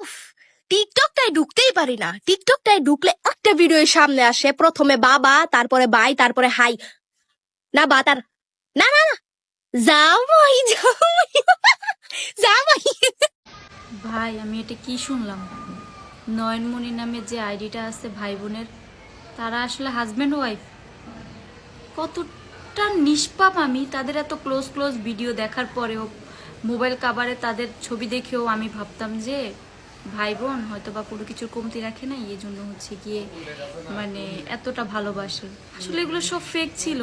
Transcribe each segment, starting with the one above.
উফ টিকটকটায় ঢুকতেই পারি না। টিকটকটায় ঢুকলে একটা ভিডিও সামনে আসে, প্রথমে বাবা, তারপরে ভাই তারপরে হাই। না, বা, তার, না না না, জামাই জামাই জামাই। ভাই, আমি এটা কি শুনলাম? নয়নমণি নামে যে আইডিটা আছে ভাই বোনের, তারা আসলে হাজব্যান্ড ওয়াইফ কতটা নিষ্পাপ আমি, তাদের এত ক্লোজ ক্লোজ ভিডিও দেখার পরেও মোবাইল কাভারে তাদের ছবি দেখেও আমি ভাবতাম যে ভাই বোন হয়তো বা কোনো কিছুর কমতি রাখে না এই জন্য হচ্ছে গিয়ে মানে এতটা ভালোবাসে। আসলে এগুলো সব ফেক ছিল।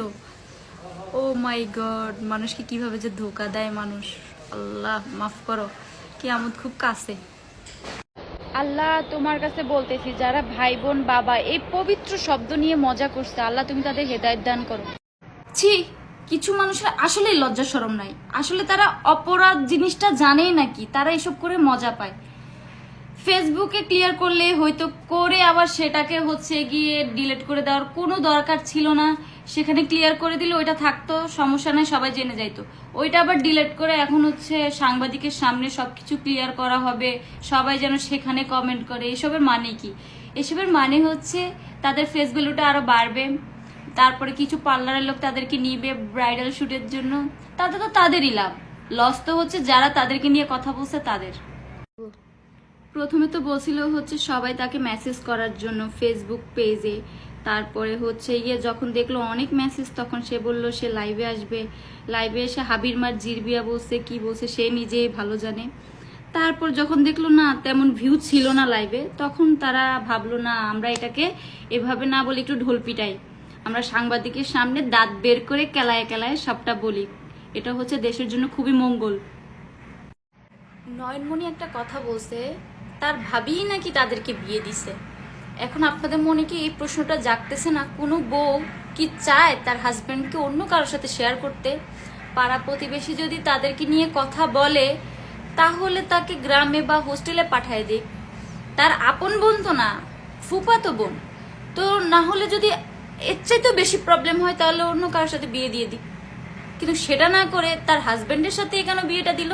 ও মাই গড মানুষকে কীভাবে যে ধোকা দেয় মানুষ। আল্লাহ মাফ করো কিয়ামত খুব কাছে। আল্লাহ তোমার কাছে বলতেছি যারা ভাই বোন বাবা এই পবিত্র শব্দ নিয়ে মজা করছে আল্লাহ তুমি তাদের হেদায়ত দান করো। ছি কিছু মানুষের আসলেই লজ্জা শরম নাই। আসলে তারা অপরাধ জিনিসটা জানেই নাকি তারা এসব করে মজা পায়। ফেসবুকে ক্লিয়ার করলে হয়তো করে আবার সেটাকে হচ্ছে গিয়ে ডিলেট করে দেওয়ার কোনো দরকার ছিল না। সেখানে ক্লিয়ার করে দিলে ওইটা থাকতো, সমস্যা নেই, সবাই জেনে যাইতো। ওইটা আবার ডিলেট করে এখন হচ্ছে সাংবাদিকের সামনে সবকিছু ক্লিয়ার করা হবে, সবাই যেন সেখানে কমেন্ট করে, এসবের মানে কি? এসবের মানে হচ্ছে তাদের ফেস ভ্যালুটা আরও বাড়বে, তারপরে কিছু পার্লারের লোক তাদেরকে নিবে ব্রাইডাল শ্যুটের জন্য, তাতে তো তাদেরই লাভ। লস তো হচ্ছে যারা তাদেরকে নিয়ে কথা বলছে তাদের। প্রথমে তো বলছিল হচ্ছে সবাই তাকে মেসেজ করার জন্য ফেসবুক পেজে তারপরে হচ্ছে ইয়ে যখন দেখল অনেক মেসেজ তখন সে বলল সে লাইভে আসবে। লাইভে এসে হাবির মার জিরবিয়া বলছে, কি বলছে সে নিজেই ভালো জানে। তারপর যখন দেখল না, তেমন ভিউ ছিল না লাইভে তখন তারা ভাবলো, না, আমরা এটাকে এভাবে না বলি একটু ঢোল পিটাই। আমরা সাংবাদিকের সামনে দাঁত বের করে কেলায় কেলায় সবটা বলি। এটা হচ্ছে দেশের জন্য খুবই মঙ্গল। নয়নমণি একটা কথা বলছে তার ভাবিই নাকি তাদেরকে বিয়ে দিছে। এখন আপনাদের মনে কি এই প্রশ্নটা জাগতেছে না? কোনো বউ কি চায় তার হাজব্যান্ডকে অন্য কারোর সাথে শেয়ার করতে? পাড়া প্রতিবেশী যদি তাদেরকে নিয়ে কথা বলে, তাহলে তাকে গ্রামে বা হোস্টেলে পাঠায় দিক। তার আপন বোন তো না ফুপাতো বোন। তো না হলে যদি এর চাইতেও বেশি প্রবলেম হয়, তাহলে অন্য কারোর সাথে বিয়ে দিয়ে দিক। কিন্তু সেটা না করে তার হাজবেন্ডের সাথে কেন বিয়েটা দিল?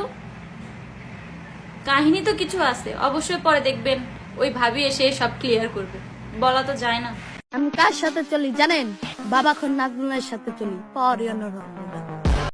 কাহিনী তো কিছু আছে, অবশ্যই পরে দেখবেন। ওই ভাবি এসে সব ক্লিয়ার করবে। বলা তো যায় না। আমি কার সাথে চলি জানেন? বাবা খন নাজমুলের সাথে চলি। পরিয়ন